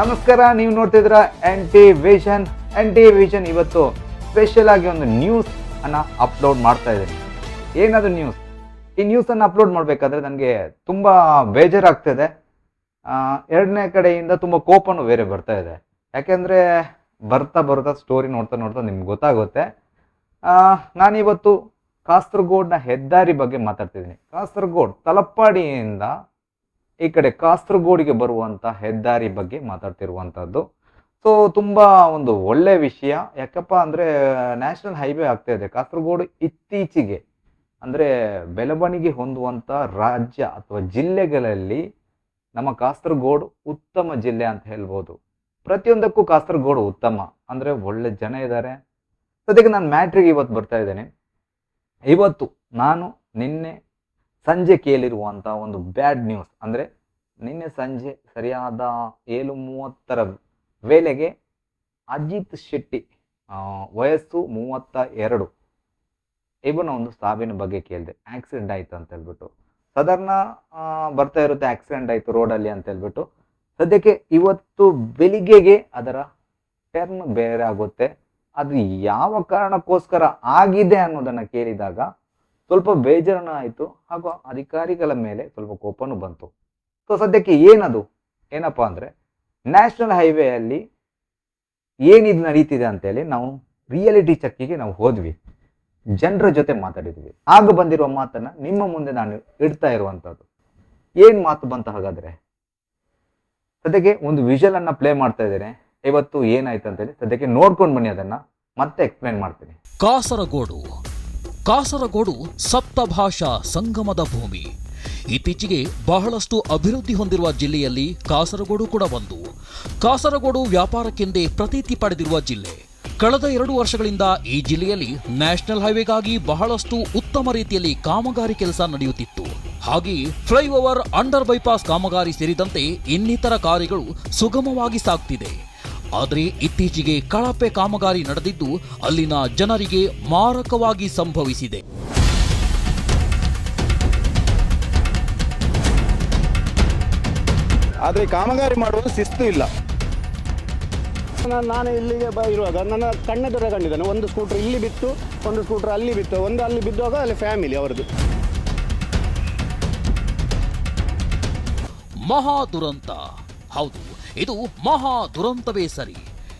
ನಮಸ್ಕಾರ, ನೀವು ನೋಡ್ತಿದ್ರ N T vision N T vision ಇವತ್ತು ಸ್ಪೆಷಲ್ ಆಗಿ ಒಂದು ನ್ಯೂಸ್ ಅನ್ನ ಅಪ್ಲೋಡ್ ಮಾಡ್ತಾ ಇದ್ದೀನಿ. ಏನದು ನ್ಯೂಸ್ ಈ ನ್ಯೂಸ್ ಅನ್ನು ಅಪ್ಲೋಡ್ ಮಾಡಬೇಕಾದ್ರೆ ನನಗೆ ತುಂಬಾ ಬೇಜಾರಾಗ್ತಾ ಇದೆ. ಎರಡನೇ ಕಡೆಯಿಂದ ತುಂಬಾ ಕೋಪನೂ ಬೇರೆ ಬರ್ತಾ ಇದೆ. ಯಾಕೆಂದರೆ ಬರ್ತಾ ಬರ್ತಾ ಸ್ಟೋರಿ ನೋಡ್ತಾ ನೋಡ್ತಾ ನಿಮ್ಗೆ ಗೊತ್ತಾಗುತ್ತೆ. ನಾನಿವತ್ತು ಕಾಸರಗೋಡ್ನ ಹೆದ್ದಾರಿ ಬಗ್ಗೆ ಮಾತಾಡ್ತಿದ್ದೀನಿ. ಕಾಸರಗೋಡ್ ತಲಪ್ಪಾಡಿಯಿಂದ ಈ ಕಡೆ ಕಾಸರಗೋಡಿಗೆ ಬರುವಂತ ಹೆದ್ದಾರಿ ಬಗ್ಗೆ ಮಾತಾಡ್ತಿರುವಂಥದ್ದು ಸೊ ತುಂಬಾ ಒಂದು ಒಳ್ಳೆ ವಿಷಯ. ಯಾಕಪ್ಪ ಅಂದ್ರೆ, ನ್ಯಾಷನಲ್ ಹೈವೇ ಆಗ್ತಾ ಇದೆ. ಕಾಸರಗೋಡು ಇತ್ತೀಚೆಗೆ ಅಂದ್ರೆ ಬೆಳವಣಿಗೆ ಹೊಂದುವಂತ ರಾಜ್ಯ ಅಥವಾ ಜಿಲ್ಲೆಗಳಲ್ಲಿ ನಮ್ಮ ಕಾಸರಗೋಡು ಉತ್ತಮ ಜಿಲ್ಲೆ ಅಂತ ಹೇಳ್ಬೋದು. ಪ್ರತಿಯೊಂದಕ್ಕೂ ಕಾಸರಗೋಡು ಉತ್ತಮ. ಅಂದ್ರೆ ಒಳ್ಳೆ ಜನ ಇದ್ದಾರೆ ಸದ್ಯಕ್ಕೆ ನಾನು ಮ್ಯಾಟ್ರಿಗೆ ಇವತ್ತು ಬರ್ತಾ ಇದ್ದೇನೆ. ಇವತ್ತು ನಾನು, ನಿನ್ನೆ ಸಂಜೆ ಕೇಳಿರುವಂಥ ಒಂದು ಬ್ಯಾಡ್ ನ್ಯೂಸ್. ಅಂದರೆ ನಿನ್ನೆ ಸಂಜೆ ಸರಿಯಾದ ಏಳು ಮೂವತ್ತರ ವೇಳೆಗೆ ಅಜಿತ್ ಶೆಟ್ಟಿ ವಯಸ್ಸು ಮೂವತ್ತ ಎರಡು. ಇವನ ಒಂದು ಸಾವಿನ ಬಗ್ಗೆ ಕೇಳಿದೆ. ಆಕ್ಸಿಡೆಂಟ್ ಆಯ್ತು ಅಂತ ಹೇಳ್ಬಿಟ್ಟು. ಸಾಧಾರಣ ಬರ್ತಾ ಇರುತ್ತೆ ಆಕ್ಸಿಡೆಂಟ್ ಆಯ್ತು ರೋಡಲ್ಲಿ ಅಂತ ಹೇಳ್ಬಿಟ್ಟು. ಸದ್ಯಕ್ಕೆ ಇವತ್ತು ಬೆಳಿಗ್ಗೆಗೆ ಅದರ ಟರ್ನ್ ಬೇರೆ ಆಗುತ್ತೆ. ಅದು ಯಾವ ಕಾರಣಕ್ಕೋಸ್ಕರ ಆಗಿದೆ ಅನ್ನೋದನ್ನ ಕೇಳಿದಾಗ ಸ್ವಲ್ಪ ಬೇಜಾರನ ಆಯಿತು ಹಾಗೂ ಅಧಿಕಾರಿಗಳ ಮೇಲೆ ಸ್ವಲ್ಪ ಕೋಪನೂ ಬಂತು. ಸೊ ಸದ್ಯಕ್ಕೆ ಏನದು? ಏನಪ್ಪ ಅಂದರೆ ನ್ಯಾಷನಲ್ ಹೈವೇಯಲ್ಲಿ ಏನಿದು ನಡೀತಿದೆ ಅಂತೇಳಿ ನಾವು ರಿಯಾಲಿಟಿ ಚೆಕ್ಕಿಗೆ ನಾವು ಹೋದ್ವಿ. ಜನರ ಜೊತೆ ಮಾತಾಡಿದ್ವಿ. ಆಗ ಬಂದಿರುವ ಮಾತನ್ನು ನಿಮ್ಮ ಮುಂದೆ ನಾನು ಇಡ್ತಾ ಇರುವಂಥದ್ದು ಏನು ಮಾತು ಬಂತ ಹಾಗಾದರೆ? ಸದ್ಯಕ್ಕೆ ಒಂದು ವಿಷಲ್ ಅನ್ನ ಪ್ಲೇ ಮಾಡ್ತಾ ಇದ್ದೇನೆ. ಇವತ್ತು ಏನಾಯ್ತು ಅಂತೇಳಿ ಸದ್ಯಕ್ಕೆ ನೋಡ್ಕೊಂಡು ಬನ್ನಿ ಅದನ್ನ. ಮತ್ತೆ ಎಕ್ಸ್ಪ್ಲೈನ್ ಮಾಡ್ತೀನಿ. ಕಾಸರಗೋಡು ಕಾಸರಗೋಡು ಸಪ್ತಭಾಷಾ ಸಂಗಮದ ಭೂಮಿ. ಇತ್ತೀಚೆಗೆ ಬಹಳಷ್ಟು ಅಭಿವೃದ್ಧಿ ಹೊಂದಿರುವ ಜಿಲ್ಲೆಯಲ್ಲಿ ಕಾಸರಗೋಡು ಕೂಡ ಒಂದು. ಕಾಸರಗೋಡು ವ್ಯಾಪಾರಕ್ಕೆಂದೇ ಪ್ರತೀತಿ ಪಡೆದಿರುವ ಜಿಲ್ಲೆ. ಕಳೆದ ಎರಡು ವರ್ಷಗಳಿಂದ ಈ ಜಿಲ್ಲೆಯಲ್ಲಿ ನ್ಯಾಷನಲ್ ಹೈವೇಗಾಗಿ ಬಹಳಷ್ಟು ಉತ್ತಮ ರೀತಿಯಲ್ಲಿ ಕಾಮಗಾರಿ ಕೆಲಸ ನಡೆಯುತ್ತಿತ್ತು. ಹಾಗೆಯೇ ಫ್ಲೈಓವರ್ ಅಂಡರ್ ಬೈಪಾಸ್ ಕಾಮಗಾರಿ ಸೇರಿದಂತೆ ಇನ್ನಿತರ ಕಾರ್ಯಗಳು ಸುಗಮವಾಗಿ ಸಾಗ್ತಿದೆ. ಆದರೆ ಇತ್ತೀಚೆಗೆ ಕಳಪೆ ಕಾಮಗಾರಿ ನಡೆದಿದ್ದು ಅಲ್ಲಿನ ಜನರಿಗೆ ಮಾರಕವಾಗಿ ಸಂಭವಿಸಿದೆ. ಆದರೆ ಕಾಮಗಾರಿ ಮಾಡುವುದು ಶಿಸ್ತು ಇಲ್ಲ. ನಾನು ನಾನು ಇಲ್ಲಿಗೆ ಬ ಇರುವಾಗ ನನ್ನ ಕಣ್ಣೆದುರೇ ಕಂಡಿದ್ದೇನೆ ಒಂದು ಸ್ಕೂಟ್ರ್ ಇಲ್ಲಿ ಬಿತ್ತು ಒಂದು ಸ್ಕೂಟ್ರ್ ಅಲ್ಲಿ ಬಿತ್ತು ಒಂದು ಅಲ್ಲಿ ಬಿದ್ದಾಗ ಅಲ್ಲಿ ಫ್ಯಾಮಿಲಿ ಅವರದ್ದು. ಮಹಾ ದುರಂತ. ಹೌದು. ಇದು ಮಹಾ ದುರಂತವೇ ಸರಿ.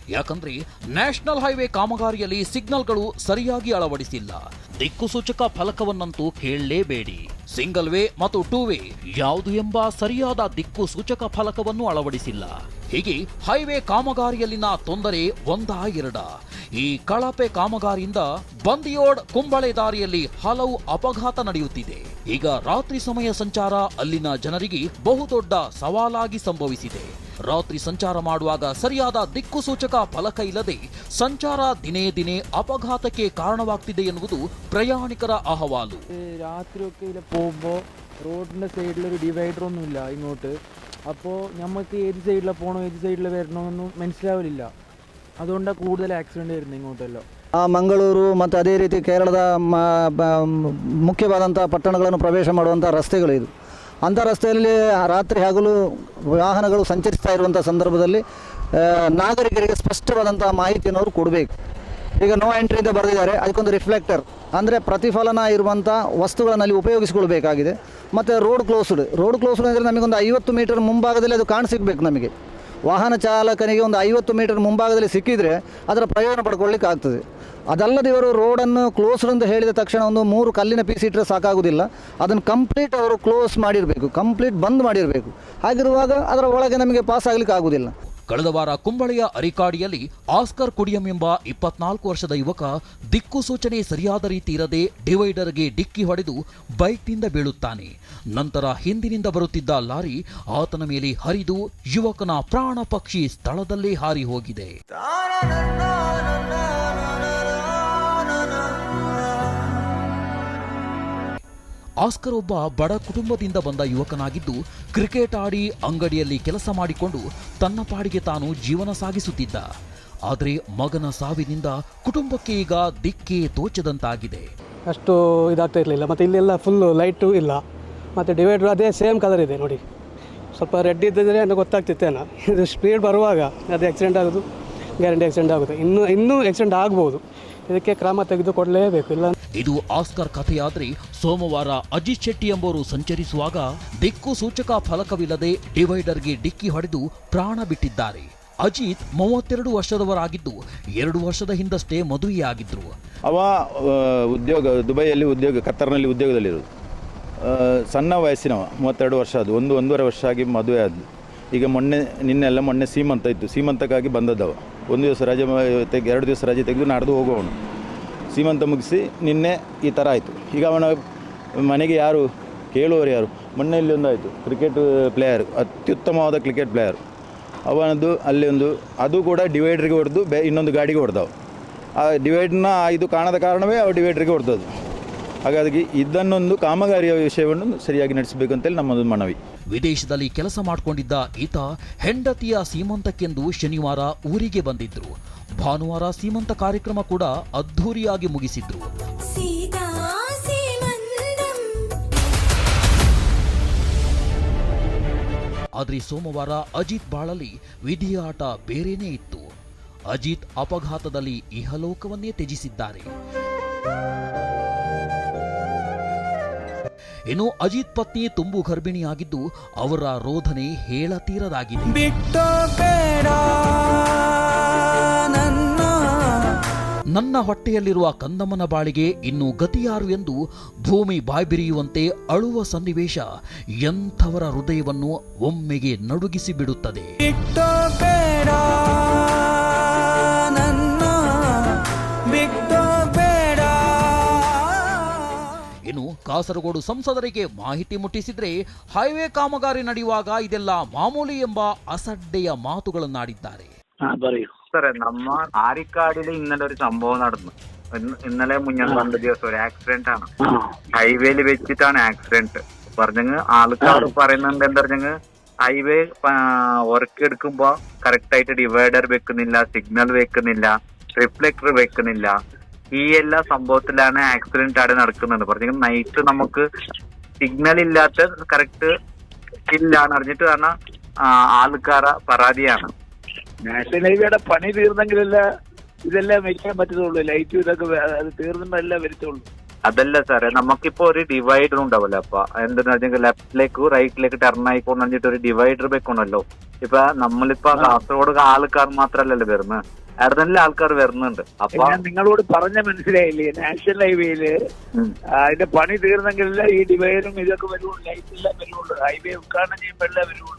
ಯಾಕಂದ್ರೆ ನ್ಯಾಷನಲ್ ಹೈವೇ ಕಾಮಗಾರಿಯಲ್ಲಿ ಸಿಗ್ನಲ್ಗಳು ಸರಿಯಾಗಿ ಅಳವಡಿಸಿಲ್ಲ. ದಿಕ್ಕುಸೂಚಕ ಫಲಕವನ್ನಂತೂ ಕೇಳಲೇಬೇಡಿ. ಸಿಂಗಲ್ ವೇ ಮತ್ತು ಟೂ ವೇ ಯಾವುದು ಎಂಬ ಸರಿಯಾದ ದಿಕ್ಕು ಸೂಚಕ ಫಲಕವನ್ನು ಅಳವಡಿಸಿಲ್ಲ. ಹೀಗೆ ಹೈವೇ ಕಾಮಗಾರಿಯಲ್ಲಿನ ತೊಂದರೆ ಒಂದ ಎರಡ. ಈ ಕಳಪೆ ಕಾಮಗಾರಿಯಿಂದ ಬಂದಿಯೋಡ್ ಕುಂಬಳೆ ದಾರಿಯಲ್ಲಿ ಹಲವು ಅಪಘಾತ ನಡೆಯುತ್ತಿದೆ. ಈಗ ರಾತ್ರಿ ಸಮಯ ಸಂಚಾರ ಅಲ್ಲಿನ ಜನರಿಗೆ ಬಹುದೊಡ್ಡ ಸವಾಲಾಗಿ ಸಂಭವಿಸಿದೆ. ರಾತ್ರಿ ಸಂಚಾರ ಮಾಡುವಾಗ ಸರಿಯಾದ ದಿಕ್ಕು ಸೂಚಕ ಫಲಕ ಇಲ್ಲದೆ ಸಂಚಾರ ದಿನೇ ದಿನೇ ಅಪಘಾತಕ್ಕೆ ಕಾರಣವಾಗ್ತಿದೆ ಎನ್ನುವುದು ಪ್ರಯಾಣಿಕರ ಅಹವಾಲು രാത്രിയൊക്കെ ഇതിലെ പോകുമ്പോൾ റോഡിന്റെ സൈഡിലൊരു ഡിവൈഡർ ഒന്നുമില്ല ഇങ്ങോട്ട് അപ്പോൾ നമുക്ക് ഏത് സൈഡിലാണ് പോകണോ ഏത് സൈഡിൽ വരണമെന്നൊന്നും മനസ്സിലാവില്ല അതുകൊണ്ടാണ് കൂടുതൽ ആക്സിഡന്റ് വരുന്നത് ഇങ്ങോട്ടെല്ലാം ಆ ಮಂಗಳೂರು ಮತ್ತು ಅದೇ ರೀತಿ ಕೇರಳದ ಮ- ಬ- ಮುಖ್ಯವಾದಂಥ ಪಟ್ಟಣಗಳನ್ನು ಪ್ರವೇಶ ಮಾಡುವಂಥ ರಸ್ತೆಗಳು ಇದು ಅಂಥ ರಸ್ತೆಯಲ್ಲಿ ರಾತ್ರಿ ಹಗಲು ವಾಹನಗಳು ಸಂಚರಿಸ್ತಾ ಇರುವಂಥ ಸಂದರ್ಭದಲ್ಲಿ ನಾಗರಿಕರಿಗೆ ಸ್ಪಷ್ಟವಾದಂಥ ಮಾಹಿತಿಯನ್ನು ಅವರು ಕೊಡಬೇಕು. ಈಗ ನೋ ಎಂಟ್ರಿ ಅಂತ ಬರೆದಿದ್ದಾರೆ, ಅದಕ್ಕೊಂದು ರಿಫ್ಲೆಕ್ಟರ್. ಅಂದರೆ ಪ್ರತಿಫಲನ ಇರುವಂಥ ವಸ್ತುಗಳನ್ನು ಅಲ್ಲಿ ಉಪಯೋಗಿಸಿಕೊಳ್ಬೇಕಾಗಿದೆ. ಮತ್ತು ರೋಡ್ ಕ್ಲೋಸ್ಡ್. ರೋಡ್ ಕ್ಲೋಸ್ಡ್ ಅಂದರೆ ನಮಗೊಂದು ಐವತ್ತು ಮೀಟರ್ ಮುಂಭಾಗದಲ್ಲಿ ಅದು ಕಾಣಸಿಗ್ಬೇಕು ನಮಗೆ. ವಾಹನ ಚಾಲಕನಿಗೆ ಒಂದು ಐವತ್ತು ಮೀಟರ್ ಮುಂಭಾಗದಲ್ಲಿ ಸಿಕ್ಕಿದರೆ ಅದರ ಪ್ರಯೋಜನ ಪಡ್ಕೊಳ್ಳಿಕ್ಕೆ ಆಗ್ತದೆ ಅದಲ್ಲದೆ ಇವರು ರೋಡನ್ನು ಕ್ಲೋಸ್ಡ್ ಅಂತ ಹೇಳಿದ ತಕ್ಷಣ ಒಂದು ಮೂರು ಕಲ್ಲಿನ ಪೀಸ್ ಇಟ್ಟರೆ ಸಾಕಾಗೋದಿಲ್ಲ ಅದನ್ನು ಕಂಪ್ಲೀಟ್ ಅವರು ಕ್ಲೋಸ್ ಮಾಡಿರಬೇಕು, ಕಂಪ್ಲೀಟ್ ಬಂದ್ ಮಾಡಿರಬೇಕು. ಹಾಗಿರುವಾಗ ಅದರ ಒಳಗೆ ನಮಗೆ ಪಾಸ್ ಆಗಲಿಕ್ಕೆ ಆಗೋದಿಲ್ಲ ಕಳೆದ ವಾರ ಕುಂಬಳೆಯ ಅರಿಕಾಡಿಯಲ್ಲಿ ಆಸ್ಕರ್ ಕುಡಿಯಂ ಎಂಬ ಇಪ್ಪತ್ನಾಲ್ಕು ವರ್ಷದ ಯುವಕ ದಿಕ್ಕು ಸೂಚನೆ ಸರಿಯಾದ ರೀತಿ ಇರದೆ ಡಿವೈಡರ್ಗೆ ಡಿಕ್ಕಿ ಹೊಡೆದು ಬೈಕ್ನಿಂದ ಬೀಳುತ್ತಾನೆ. ನಂತರ ಹಿಂದಿನಿಂದ ಬರುತ್ತಿದ್ದ ಲಾರಿ ಆತನ ಮೇಲೆ ಹರಿದು ಯುವಕನ ಪ್ರಾಣ ಪಕ್ಷಿ ಸ್ಥಳದಲ್ಲೇ ಹಾರಿ ಹೋಗಿದೆ. ಆಸ್ಕರ್ ಒಬ್ಬ ಬಡ ಕುಟುಂಬದಿಂದ ಬಂದ ಯುವಕನಾಗಿದ್ದು ಕ್ರಿಕೆಟ್ ಆಡಿ ಅಂಗಡಿಯಲ್ಲಿ ಕೆಲಸ ಮಾಡಿಕೊಂಡು ತನ್ನ ಪಾಡಿಗೆ ತಾನು ಜೀವನ ಸಾಗಿಸುತ್ತಿದ್ದ. ಆದರೆ ಮಗನ ಸಾವಿನಿಂದ ಕುಟುಂಬಕ್ಕೆ ಈಗ ದಿಕ್ಕೇ ತೋಚದಂತಾಗಿದೆ. ಅಷ್ಟು ಇದಾಗ್ತಾ ಇರಲಿಲ್ಲ. ಮತ್ತೆ ಇಲ್ಲೆಲ್ಲ ಫುಲ್ಲು ಲೈಟು ಇಲ್ಲ. ಮತ್ತು ಡಿವೈಡ್ರು ಅದೇ ಸೇಮ್ ಕಲರ್ ಇದೆ ನೋಡಿ. ಸ್ವಲ್ಪ ರೆಡ್ ಇದ್ದಿದ್ರೆ ನನಗೆ ಗೊತ್ತಾಗ್ತಿತ್ತೇನ ಇದು ಸ್ಪೀಡ್ ಬರುವಾಗ ಅದು ಆಕ್ಸಿಡೆಂಟ್ ಆಗೋದು ಗ್ಯಾರಂಟಿ ಆಕ್ಸಿಡೆಂಟ್ ಆಗುತ್ತೆ. ಇನ್ನೂ ಇನ್ನೂ ಆಕ್ಸಿಡೆಂಟ್ ಆಗ್ಬೋದು. ಇದಕ್ಕೆ ಕ್ರಮ ತೆಗೆದುಕೊಡಲೇಬೇಕು. ಇಲ್ಲ ಇದು ಆಸ್ಕರ್ ಕಥೆಯಾದ್ರೆ ಸೋಮವಾರ ಅಜಿತ್ ಶೆಟ್ಟಿ ಎಂಬವರು ಸಂಚರಿಸುವಾಗ ದಿಕ್ಕು ಸೂಚಕ ಫಲಕವಿಲ್ಲದೆ ಡಿವೈಡರ್ಗೆ ಡಿಕ್ಕಿ ಹೊಡೆದು ಪ್ರಾಣ ಬಿಟ್ಟಿದ್ದಾರೆ. ಅಜಿತ್ ಮೂವತ್ತೆರಡು ವರ್ಷದವರಾಗಿದ್ದು ಎರಡು ವರ್ಷದ ಹಿಂದಷ್ಟೇ ಮದುವೆಯಾಗಿದ್ರು. ಅವ ಉದ್ಯೋಗ, ದುಬೈಯಲ್ಲಿ ಉದ್ಯೋಗ ಕತ್ತರ್ನಲ್ಲಿ ಉದ್ಯೋಗದಲ್ಲಿರೋದು. ಸಣ್ಣ ವಯಸ್ಸಿನವ, ಮೂವತ್ತೆರಡು ವರ್ಷ ಅದು ಒಂದು, ಒಂದೂವರೆ ವರ್ಷ ಆಗಿ ಮದುವೆ ಆದ್ಲು. ಈಗ ಮೊನ್ನೆ ನಿನ್ನೆಲ್ಲ ಮೊನ್ನೆ ಸೀಮಂತ ಇತ್ತು. ಸೀಮಂತಕ್ಕಾಗಿ ಬಂದದ್ದವ. ಒಂದು ದಿವಸ ರಜೆ ತೆಗೆ ಎರಡು ದಿವಸ ರಜೆ ತೆಗೆದು ನಾಡ್ದು ಹೋಗುವವನು. ಸೀಮಂತ ಮುಗಿಸಿ ನಿನ್ನೆ ಈ ಥರ ಆಯಿತು. ಈಗ ಅವನ ಮನೆಗೆ ಯಾರು ಕೇಳುವವರು ಯಾರು? ಮೊನ್ನೆ ಇಲ್ಲಿ ಒಂದು ಆಯಿತು ಕ್ರಿಕೆಟ್ ಪ್ಲೇಯರ್ ಅತ್ಯುತ್ತಮವಾದ ಕ್ರಿಕೆಟ್ ಪ್ಲೇಯರ್ ಅವನದ್ದು ಅಲ್ಲಿ ಒಂದು, ಅದು ಕೂಡ ಡಿವೈಡ್ರಿಗೆ ಹೊಡೆದು ಬೇ ಇನ್ನೊಂದು ಗಾಡಿಗೆ ಹೊಡೆದವು. ಆ ಡಿವೈಡ್ನ ಇದು ಕಾಣದ ಕಾರಣವೇ ಅವು ಡಿವೈಡ್ರಿಗೆ ಹೊಡೆದದ್ದು. ಹಾಗಾಗಿ ಇದನ್ನೊಂದು ಕಾಮಗಾರಿಯ ವಿಷಯವನ್ನು ಸರಿಯಾಗಿ ನಡೆಸಬೇಕು ಅಂತೇಳಿ ನಮ್ಮದು ಮನವಿ. ವಿದೇಶದಲ್ಲಿ ಕೆಲಸ ಮಾಡಿಕೊಂಡಿದ್ದ ಈತ ಹೆಂಡತಿಯ ಸೀಮಂತಕ್ಕೆಂದು ಶನಿವಾರ ಊರಿಗೆ ಬಂದಿದ್ರು. ಭಾನುವಾರ ಸೀಮಂತ ಕಾರ್ಯಕ್ರಮ ಕೂಡ ಅದ್ಧೂರಿಯಾಗಿ ಮುಗಿಸಿದ್ರು. ಆದರೆ ಸೋಮವಾರ ಅಜಿತ್ ಬಾಳಲ್ಲಿ ವಿಧಿಯ ಆಟ ಬೇರೆನೇ ಇತ್ತು. ಅಜಿತ್ ಅಪಘಾತದಲ್ಲಿ ಇಹಲೋಕವನ್ನೇ ತ್ಯಜಿಸಿದ್ದಾರೆ. ಇನ್ನು ಅಜಿತ್ ಪತ್ನಿ ತುಂಬು ಗರ್ಭಿಣಿಯಾಗಿದ್ದು ಅವರ ರೋಧನೆ ಹೇಳತೀರದಾಗಿದೆ. ನನ್ನ. ಹೊಟ್ಟೆಯಲ್ಲಿರುವ ಕಂದಮ್ಮನ ಬಾಳಿಗೆ ಇನ್ನು ಗತಿಯಾರು ಎಂದು ಭೂಮಿ ಬಾಯ್ಬಿರಿಯುವಂತೆ ಅಳುವ ಸನ್ನಿವೇಶ ಎಂಥವರ ಹೃದಯವನ್ನು ಒಮ್ಮೆಗೆ ನಡುಗಿಸಿ ಬಿಡುತ್ತದೆ ಇನ್ನು ಕಾಸರಗೋಡು ಸಂಸದರಿಗೆ ಮಾಹಿತಿ ಮುಟ್ಟಿಸಿದ್ರೆ ಹೈವೇ ಕಾಮಗಾರಿ ನಡೆಯುವಾಗ ಇದೆಲ್ಲ ಮಾಮೂಲಿ ಎಂಬ ಅಸಡ್ಡೆಯ ಮಾತುಗಳನ್ನಾಡಿದ್ದಾರೆ. സാറേ നമ്മ ആരിക്കാടിൽ ഇന്നലെ ഒരു സംഭവം നടന്നു. ഇന്നലെ മുന്നേ രണ്ട് ദിവസം ഒരു ആക്സിഡന്റ് ആണ്. ഹൈവേയിൽ വെച്ചിട്ടാണ് ആക്സിഡന്റ് പറഞ്ഞങ്ങ് ആൾക്കാർ പറയുന്നുണ്ട് എന്താ ഹൈവേ ഉറക്കെടുക്കുമ്പോ കറക്റ്റ് ആയിട്ട് ഡിവൈഡർ വെക്കുന്നില്ല സിഗ്നൽ വെക്കുന്നില്ല റിഫ്ലക്ടർ വെക്കുന്നില്ല. ഈ എല്ലാ സംഭവത്തിലാണ് ആക്സിഡന്റ് അവിടെ നടക്കുന്നത്. പറഞ്ഞെങ്കിൽ നൈറ്റ് നമുക്ക് സിഗ്നൽ ഇല്ലാത്ത കറക്റ്റ് ഇല്ലാന്ന് അറിഞ്ഞിട്ട് കാരണം ആൾക്കാരെ പരാതിയാണ്. നാഷണൽ ഹൈവേയുടെ പണി തീർന്നെങ്കിലല്ല ഇതെല്ലാം വെക്കാൻ പറ്റത്തുള്ളൂ. ലൈറ്റും ഇതൊക്കെ അത് തീർന്നിട്ടല്ല വരത്തുള്ളൂ. അതല്ല സാറേ നമുക്കിപ്പോ ഒരു ഡിവൈഡർ ഉണ്ടാവല്ലോ. അപ്പൊ എന്തെന്ന് പറഞ്ഞാൽ ലെഫ്റ്റിലേക്ക് റൈറ്റിലേക്ക് ടേൺ ആയിക്കോന്ന് പറഞ്ഞിട്ട് ഒരു ഡിവൈഡർ വെക്കണല്ലോ. ഇപ്പൊ നമ്മളിപ്പോ കാസർഗോഡ് ആൾക്കാർ മാത്രല്ലല്ലോ വരുന്നത്. അവിടെ ആൾക്കാർ വരുന്നുണ്ട് അപ്പൊ ഞാൻ നിങ്ങളോട് പറഞ്ഞ മനസ്സിലായില്ലേ നാഷണൽ ഹൈവേയില് ഉം. അതിന്റെ പണി തീർന്നെങ്കിലല്ല ഈ ഡിവൈഡറും ഇതൊക്കെ വരുള്ളൂ ലൈറ്റ് എല്ലാം വരുള്ളൂ ഹൈവേ ഉദ്ഘാടനം ചെയ്യുമ്പോഴല്ലേ വരുള്ളൂ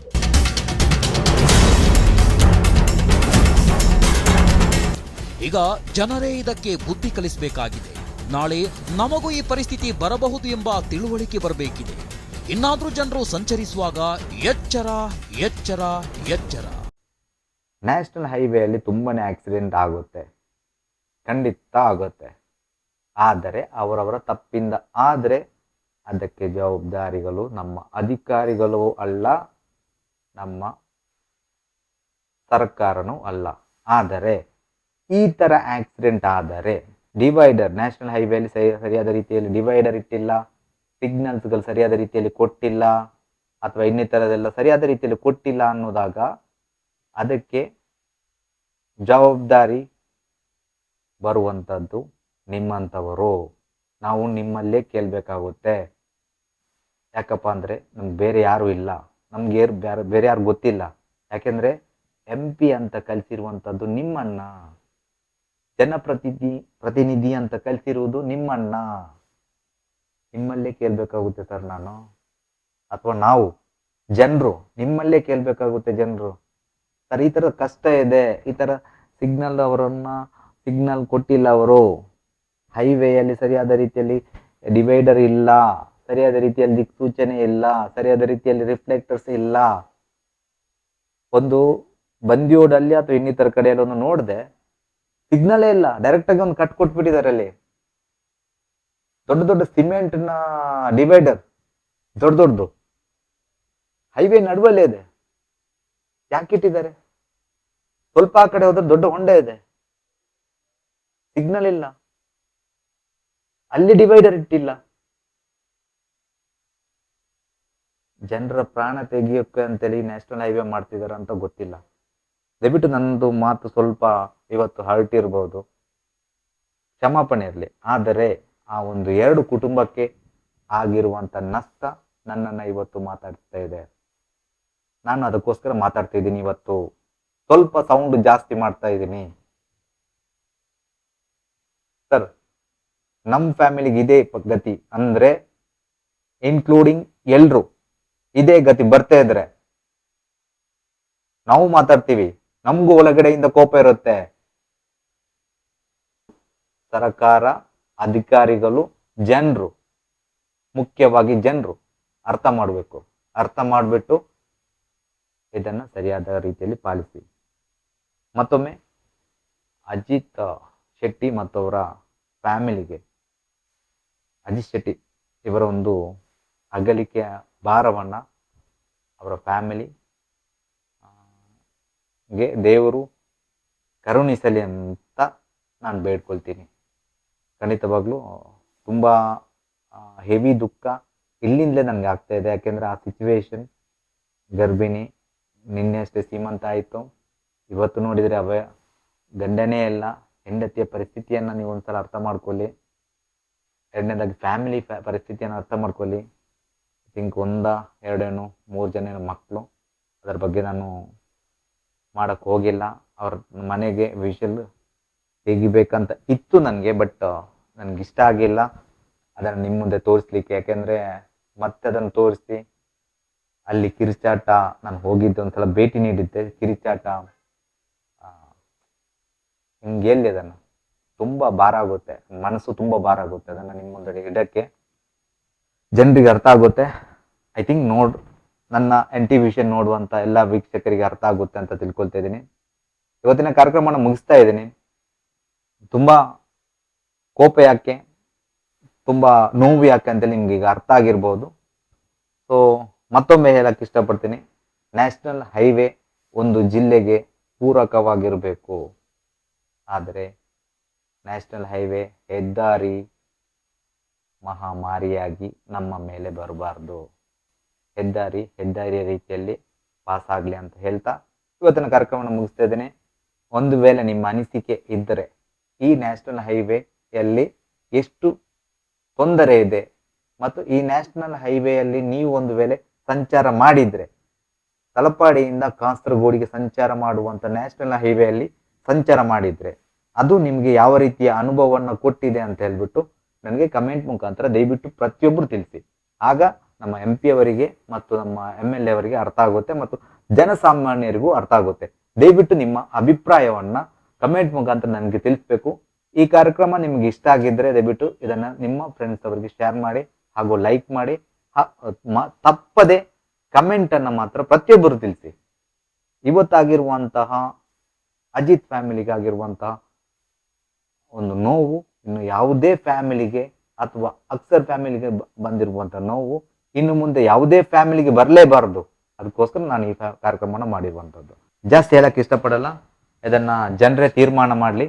ಈಗ ಜನರೇ ಇದಕ್ಕೆ ಬುದ್ಧಿ ಕಲಿಸಬೇಕಾಗಿದೆ ನಾಳೆ ನಮಗೂ ಈ ಪರಿಸ್ಥಿತಿ ಬರಬಹುದು ಎಂಬ ತಿಳುವಳಿಕೆ ಬರಬೇಕಿದೆ ಇನ್ನಾದ್ರೂ ಜನರು ಸಂಚರಿಸುವಾಗ ಎಚ್ಚರ ಎಚ್ಚರ ಎಚ್ಚರ ನ್ಯಾಷನಲ್ ಹೈವೇಯಲ್ಲಿ ತುಂಬಾನೇ ಆಕ್ಸಿಡೆಂಟ್ ಆಗುತ್ತೆ. ಖಂಡಿತ ಆಗುತ್ತೆ. ಆದರೆ, ಅವರವರ ತಪ್ಪಿಂದ. ಆದರೆ, ಅದಕ್ಕೆ ಜವಾಬ್ದಾರಿಗಳು ನಮ್ಮ ಅಧಿಕಾರಿಗಳು ಅಲ್ಲ, ನಮ್ಮ ಸರ್ಕಾರನೂ ಅಲ್ಲ. ಆದರೆ, ಈ ಥರ ಆಕ್ಸಿಡೆಂಟ್ ಆದರೆ ಡಿವೈಡರ್ ನ್ಯಾಷನಲ್ ಹೈವೇಲಿ ಸರಿಯಾದ ರೀತಿಯಲ್ಲಿ ಡಿವೈಡರ್ ಇಟ್ಟಿಲ್ಲ ಸಿಗ್ನಲ್ಸ್ಗಳು ಸರಿಯಾದ ರೀತಿಯಲ್ಲಿ ಕೊಟ್ಟಿಲ್ಲ, ಅಥವಾ ಇನ್ನಿತರದೆಲ್ಲ ಸರಿಯಾದ ರೀತಿಯಲ್ಲಿ ಕೊಟ್ಟಿಲ್ಲ ಅನ್ನೋದಾಗ ಅದಕ್ಕೆ ಜವಾಬ್ದಾರಿ ಬರುವಂಥದ್ದು ನಿಮ್ಮಂಥವರು. ನಾವು ನಿಮ್ಮಲ್ಲೇ ಕೇಳಬೇಕಾಗುತ್ತೆ. ಯಾಕಪ್ಪ ಅಂದರೆ ನಮ್ಗೆ ಬೇರೆ ಯಾರೂ ಇಲ್ಲ. ನಮ್ಗೆ ಯಾರು ಬೇರೆ ಬೇರೆ ಯಾರು ಗೊತ್ತಿಲ್ಲ. ಯಾಕೆಂದರೆ ಎಂ ಪಿ ಅಂತ ಕಲಿಸಿರುವಂಥದ್ದು ನಿಮ್ಮನ್ನ ಜನಪ್ರತಿನಿಧಿ, ಪ್ರತಿನಿಧಿ ಅಂತ ಕಲಿಸಿರುವುದು ನಿಮ್ಮನ್ನ ನಿಮ್ಮಲ್ಲೇ ಕೇಳಬೇಕಾಗುತ್ತೆ ಸರ್ ನಾನು. ಅಥವಾ ನಾವು, ಜನರು, ನಿಮ್ಮಲ್ಲೇ ಕೇಳಬೇಕಾಗುತ್ತೆ ಜನರು. ಸರ್, ಈ ತರ ಕಷ್ಟ ಇದೆ. ಈ ತರ ಸಿಗ್ನಲ್ ಅವರನ್ನ ಸಿಗ್ನಲ್ ಕೊಟ್ಟಿಲ್ಲ ಅವರು. ಹೈವೇಯಲ್ಲಿ ಸರಿಯಾದ ರೀತಿಯಲ್ಲಿ ಡಿವೈಡರ್ ಇಲ್ಲ. ಸರಿಯಾದ ರೀತಿಯಲ್ಲಿ ದಿಕ್ಸೂಚನೆ ಇಲ್ಲ. ಸರಿಯಾದ ರೀತಿಯಲ್ಲಿ ರಿಫ್ಲೆಕ್ಟರ್ಸ್ ಇಲ್ಲ. ಒಂದು ಬಂದಿಯೋಡಲ್ಲಿ ಅಥವಾ ಇನ್ನಿತರ ಕಡೆಯಲ್ಲಿ ಒಂದು ನೋಡಿದೆ ಸಿಗ್ನಲೇ ಇಲ್ಲ. ಡೈರೆಕ್ಟ್ ಆಗಿ ಒಂದು ಕಟ್ ಕೊಟ್ಬಿಟ್ಟಿದ್ದಾರೆ ಅಲ್ಲಿ. ದೊಡ್ಡ ದೊಡ್ಡ ಸಿಮೆಂಟ್ನ ಡಿವೈಡರ್ ದೊಡ್ಡ ದೊಡ್ಡದು. ಹೈವೇ ನಡುವಲ್ಲೇ ಇದೆ. ಯಾಕೆ ಇಟ್ಟಿದ್ದಾರೆ? ಸ್ವಲ್ಪ ಆ ಕಡೆ ಹೋದ್ರೆ ದೊಡ್ಡ ಹೊಂಡ ಇದೆ. ಸಿಗ್ನಲ್ ಇಲ್ಲ. ಅಲ್ಲಿ ಡಿವೈಡರ್ ಇಟ್ಟಿಲ್ಲ. ಜನರ ಪ್ರಾಣ ತೆಗಿಯೋಕೆ ಅಂತೇಳಿ ನ್ಯಾಷನಲ್ ಹೈವೇ ಮಾಡ್ತಿದ್ದಾರೆ ಅಂತ ಗೊತ್ತಿಲ್ಲ. ದಯವಿಟ್ಟು ನನ್ನದು ಮಾತು ಸ್ವಲ್ಪ ಇವತ್ತು ಹರ್ಟ್ ಇರ್ಬೋದು. ಕ್ಷಮಾಪಣೆ ಇರಲಿ. ಆದರೆ ಆ ಒಂದು ಎರಡು ಕುಟುಂಬಕ್ಕೆ ಆಗಿರುವಂಥ ನಷ್ಟ ನನ್ನನ್ನು ಇವತ್ತು ಮಾತಾಡ್ತಾ ಇದೆ. ನಾನು ಅದಕ್ಕೋಸ್ಕರ ಮಾತಾಡ್ತಾ ಇದ್ದೀನಿ ಇವತ್ತು. ಸ್ವಲ್ಪ ಸೌಂಡ್ ಜಾಸ್ತಿ ಮಾಡ್ತಾ ಇದ್ದೀನಿ. ಸರ್ ನಮ್ಮ ಫ್ಯಾಮಿಲಿಗೆ ಇದೇ ಗತಿ. ಅಂದ್ರೆ ಇನ್ಕ್ಲೂಡಿಂಗ್ ಎಲ್ರು. ಇದೇ ಗತಿ ಬರ್ತಾ ಇದ್ರೆ. ನಾವು ಮಾತಾಡ್ತೀವಿ. ನಮಗೂ ಒಳಗಡೆಯಿಂದ ಕೋಪ ಇರುತ್ತೆ. ಸರ್ಕಾರ, ಅಧಿಕಾರಿಗಳು, ಜನರು. ಮುಖ್ಯವಾಗಿ ಜನರು. ಅರ್ಥ ಮಾಡಬೇಕು. ಅರ್ಥ ಮಾಡಿಬಿಟ್ಟು ಇದನ್ನು ಸರಿಯಾದ ರೀತಿಯಲ್ಲಿ ಪಾಲಿಸಿ. ಮತ್ತೊಮ್ಮೆ ಅಜಿತ್ ಶೆಟ್ಟಿ ಮತ್ತು ಅವರ ಫ್ಯಾಮಿಲಿಗೆ. ಅಜಿತ್ ಶೆಟ್ಟಿ ಇವರ ಒಂದು ಅಗಲಿಕೆಯ ಭಾರವನ್ನು ಅವರ ಫ್ಯಾಮಿಲಿ ಗೆ ದೇವರು ಕರುಣಿಸಲಿ ಅಂತ ನಾನು ಬೇಡ್ಕೊಳ್ತೀನಿ. ಖಂಡಿತವಾಗ್ಲೂ ತುಂಬ ಹೆವಿ ದುಃಖ ಇಲ್ಲಿಂದಲೇ ನನಗೆ ಆಗ್ತಾ ಇದೆ. ಯಾಕೆಂದರೆ ಆ ಸಿಚುವೇಶನ್ ಗರ್ಭಿಣಿ ನಿನ್ನೆ ಅಷ್ಟೇ ಸೀಮಂತ ಆಯಿತು. ಇವತ್ತು ನೋಡಿದರೆ ಅವ ಗಂಡನೇ ಇಲ್ಲ. ಹೆಂಡತಿಯ ಪರಿಸ್ಥಿತಿಯನ್ನು ನೀವು ಒಂದ್ಸಲ ಅರ್ಥ ಮಾಡ್ಕೊಳ್ಳಿ. ಎರಡನೇದಾಗಿ ಫ್ಯಾಮಿಲಿ ಫ್ಯಾ ಪರಿಸ್ಥಿತಿಯನ್ನು ಅರ್ಥ ಮಾಡ್ಕೊಳ್ಳಿ. ಐ ಥಿಂಕ್ ಒಂದ, ಎರಡೇನು, ಮೂರು ಜನ ಮಕ್ಕಳು ಅದರ ಬಗ್ಗೆ ನಾನು ಮಾಡೋಕ್ಕೆ ಹೋಗಿಲ್ಲ. ಅವ್ರ ಮನೆಗೆ ವಿಷಲ್ ತೆಗಿಬೇಕಂತ ಇತ್ತು ನನಗೆ ಬಟ್ ನನಗಿಷ್ಟ ಆಗಿಲ್ಲ. ಅದನ್ನು ನಿಮ್ಮ ಮುಂದೆ ತೋರಿಸ್ಲಿಕ್ಕೆ. ಯಾಕೆಂದರೆ ಮತ್ತೆ ಅದನ್ನು ತೋರಿಸಿ ಅಲ್ಲಿ ಕಿರಿಚಾಟ ನಾನು ಹೋಗಿದ್ದೆ ಒಂದ್ಸಲ ಭೇಟಿ ನೀಡಿದ್ದೆ. ಕಿರಿಚಾಟ ಹಿಂಗೆ ಎಲ್ಲಿ ಅದನ್ನು? ತುಂಬ ಭಾರ ಆಗುತ್ತೆ. ಮನಸ್ಸು ತುಂಬ ಭಾರ ಆಗುತ್ತೆ ಅದನ್ನು ನಿಮ್ಮ ಮುಂದೆ ಇಡಕ್ಕೆ. ಜನರಿಗೆ ಅರ್ಥ ಆಗುತ್ತೆ. ಐ ಥಿಂಕ್ ನೋಡ್, ನನ್ನ ಎನ್ ಟಿ ವಿಷನ್ ನೋಡುವಂಥ ಎಲ್ಲ ವೀಕ್ಷಕರಿಗೆ ಅರ್ಥ ಆಗುತ್ತೆ ಅಂತ ತಿಳ್ಕೊಳ್ತಾ ಇದ್ದೀನಿ. ಇವತ್ತಿನ ಕಾರ್ಯಕ್ರಮನ ಮುಗಿಸ್ತಾ ಇದ್ದೀನಿ. ತುಂಬ ಕೋಪ ಯಾಕೆ, ತುಂಬ ನೋವು ಯಾಕೆ ಅಂತೇಳಿ ನಿಮ್ಗೆ ಈಗ ಅರ್ಥ ಆಗಿರ್ಬೋದು. ಸೊ ಮತ್ತೊಮ್ಮೆ ಹೇಳಕ್ಕೆ ಇಷ್ಟಪಡ್ತೀನಿ. ನ್ಯಾಷನಲ್ ಹೈವೇ ಒಂದು ಜಿಲ್ಲೆಗೆ ಪೂರಕವಾಗಿರಬೇಕು. ಆದರೆ ನ್ಯಾಷನಲ್ ಹೈವೇ ಹೆದ್ದಾರಿ ಮಹಾಮಾರಿಯಾಗಿ ನಮ್ಮ ಮೇಲೆ ಬರಬಾರ್ದು. ಹೆದ್ದಾರಿ ಹೆದ್ದಾರಿಯ ರೀತಿಯಲ್ಲಿ ಪಾಸ್ ಆಗಲಿ ಅಂತ ಹೇಳ್ತಾ ಇವತ್ತಿನ ಕಾರ್ಯಕ್ರಮವನ್ನು ಮುಗಿಸ್ತಾ ಇದ್ದೇನೆ. ಒಂದು ವೇಳೆ ನಿಮ್ಮ ಅನಿಸಿಕೆ ಇದ್ದರೆ ಈ ನ್ಯಾಷನಲ್ ಹೈವೇಯಲ್ಲಿ ಎಷ್ಟು ತೊಂದರೆ ಇದೆ ಮತ್ತು ಈ ನ್ಯಾಷನಲ್ ಹೈವೇಯಲ್ಲಿ ನೀವು ಒಂದು ವೇಳೆ ಸಂಚಾರ ಮಾಡಿದ್ರೆ ತಲಪಾಡಿಯಿಂದ ಕಾಸರಗೋಡಿಗೆ ಸಂಚಾರ ಮಾಡುವಂಥ ನ್ಯಾಷನಲ್ ಹೈವೇಯಲ್ಲಿ ಸಂಚಾರ ಮಾಡಿದ್ರೆ ಅದು ನಿಮಗೆ ಯಾವ ರೀತಿಯ ಅನುಭವವನ್ನು ಕೊಟ್ಟಿದೆ ಅಂತ ಹೇಳ್ಬಿಟ್ಟು ನನಗೆ ಕಮೆಂಟ್ ಮುಖಾಂತರ ದಯವಿಟ್ಟು ಪ್ರತಿಯೊಬ್ಬರು ತಿಳಿಸಿ. ಆಗ ನಮ್ಮ ಎಂ ಪಿ ಅವರಿಗೆ ಮತ್ತು ನಮ್ಮ ಎಂ ಎಲ್ ಎ ಅವರಿಗೆ ಅರ್ಥ ಆಗುತ್ತೆ ಮತ್ತು ಜನಸಾಮಾನ್ಯರಿಗೂ ಅರ್ಥ ಆಗುತ್ತೆ. ದಯವಿಟ್ಟು ನಿಮ್ಮ ಅಭಿಪ್ರಾಯವನ್ನ ಕಮೆಂಟ್ ಮುಖಾಂತರ ನನಗೆ ತಿಳಿಸ್ಬೇಕು. ಈ ಕಾರ್ಯಕ್ರಮ ನಿಮ್ಗೆ ಇಷ್ಟ ಆಗಿದ್ರೆ ದಯವಿಟ್ಟು ಇದನ್ನ ನಿಮ್ಮ ಫ್ರೆಂಡ್ಸ್ ಅವರಿಗೆ ಶೇರ್ ಮಾಡಿ ಹಾಗೂ ಲೈಕ್ ಮಾಡಿ. ತಪ್ಪದೆ ಕಮೆಂಟ್ ಅನ್ನ ಮಾತ್ರ ಪ್ರತಿಯೊಬ್ಬರು ತಿಳಿಸಿ. ಇವತ್ತಾಗಿರುವಂತಹ ಅಜಿತ್ ಫ್ಯಾಮಿಲಿಗಾಗಿರುವಂತಹ ಒಂದು ನೋವು, ಇನ್ನು ಯಾವುದೇ ಫ್ಯಾಮಿಲಿಗೆ ಅಥವಾ ಅಕ್ಸರ್ ಫ್ಯಾಮಿಲಿಗೆ ಬಂದಿರುವಂತಹ ಬಂದಿರುವಂತ ನೋವು, ಇನ್ನು ಮುಂದೆ ಯಾವುದೇ ಫ್ಯಾಮಿಲಿಗೆ ಬರಲೇಬಾರದು. ಅದಕ್ಕೋಸ್ಕರ ನಾನು ಈ ಕಾರ್ಯಕ್ರಮವನ್ನು ಮಾಡಿರುವಂಥದ್ದು ಜಾಸ್ತಿ ಹೇಳಕ್ಕೆ ಇಷ್ಟಪಡಲ್ಲ. ಇದನ್ನು ಜನರೇ ತೀರ್ಮಾನ ಮಾಡಲಿ.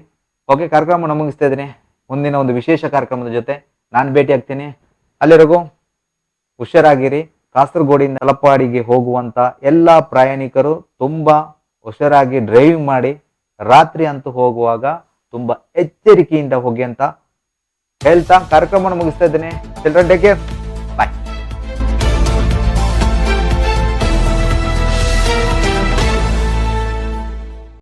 ಓಕೆ ಕಾರ್ಯಕ್ರಮ ಮುಗಿಸ್ತಾ ಇದ್ದೀನಿ. ಮುಂದಿನ ಒಂದು ವಿಶೇಷ ಕಾರ್ಯಕ್ರಮದ ಜೊತೆ ನಾನು ಭೇಟಿ ಆಗ್ತೀನಿ ಅಲ್ಲಿವರೆಗೂ ಹುಷಾರಾಗಿರಿ. ಕಾಸರಗೋಡಿನ ತಲಪಾಡಿಗೆ ಹೋಗುವಂತ ಎಲ್ಲ ಪ್ರಯಾಣಿಕರು ತುಂಬಾ ಹುಷಾರಾಗಿ ಡ್ರೈವಿಂಗ್ ಮಾಡಿ ರಾತ್ರಿ ಅಂತೂ ಹೋಗುವಾಗ ತುಂಬಾ ಎಚ್ಚರಿಕೆಯಿಂದ ಹೋಗಿ ಅಂತ ಹೇಳ್ತಾ ಕಾರ್ಯಕ್ರಮವನ್ನು ಮುಗಿಸ್ತಾ ಇದ್ದೇನೆ. ಚಿಲ್ಡ್ರನ್